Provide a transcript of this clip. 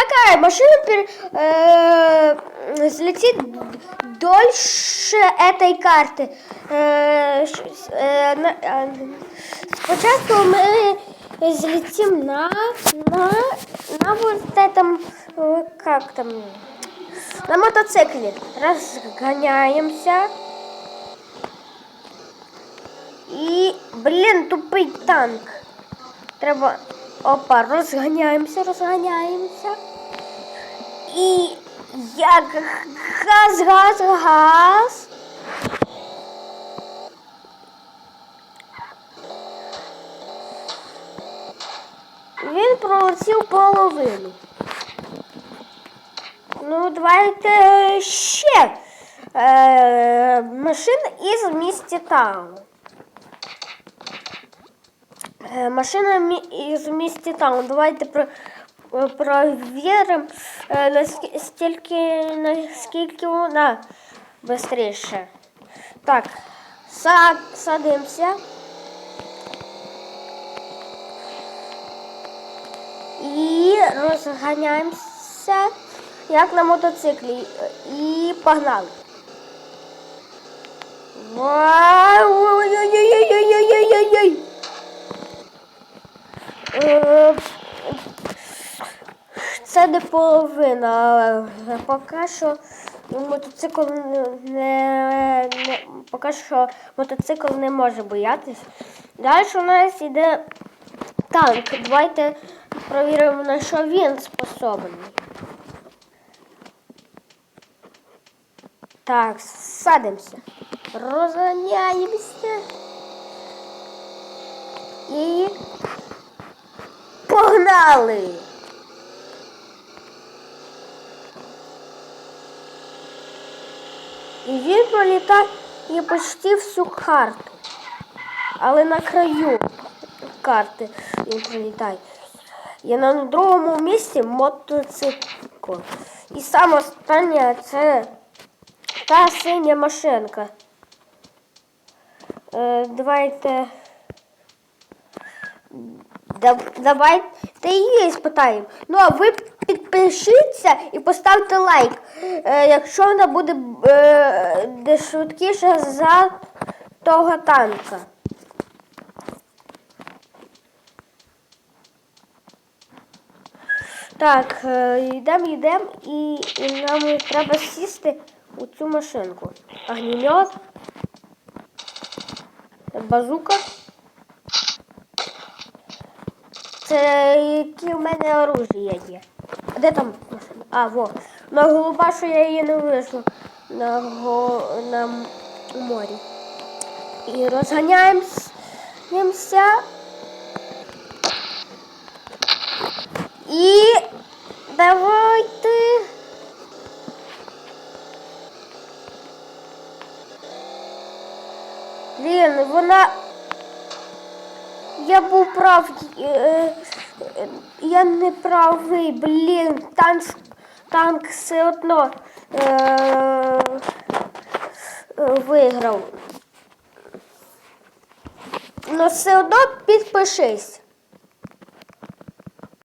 какая машина пер, э, взлетит дольше этой карты? Э, э, э, спочатку мы взлетим на, на, на вот этом, э, как там, на мотоцикле. Разгоняемся. І, блін, тупий танк. Треба. Опа, розганяємося, розганяємося. І як газ, газ, газ. Він пролетів половину. Ну, давайте ще е, машин із місті Таун. Е, Машина із місті Таун. Давайте про, е, провіримо, е, наскільки, наскільки вона швидше. Так, сад, садимося. І розганяємося, як на мотоциклі. І погнали. Вау! Ой-ой-ой-ой-ой-ой-ой-ой! Е, Це не половина. але Поки що мотоцикл не, не, поки що мотоцикл не може боятись. Далі у нас йде танк. Давайте провіримо, на що він способний. Так, садимося. Розганяємося. І погнали! Він пролітає почти всю карту. Але на краю карти він пролітає. Я на другому місці мотоцикл. І саме останнє це та синя машинка. Е, давайте. Да- Давайте її спитаємо. Ну а ви підпишіться і поставте лайк, е, якщо вона буде е, швидкіше за того танка. Так, йдемо, йдемо і нам треба сісти у цю машинку. Огнемет. Базука. Це які в мене оружія є. Де там? А, во. На голуба, що я її не вийшла на, го... на морі. І розганяємося. І давайте. Блін, вона. Я був прав. Я не правий, блін, танк, танк все одно е, е, виграв. Ну все одно підпишись.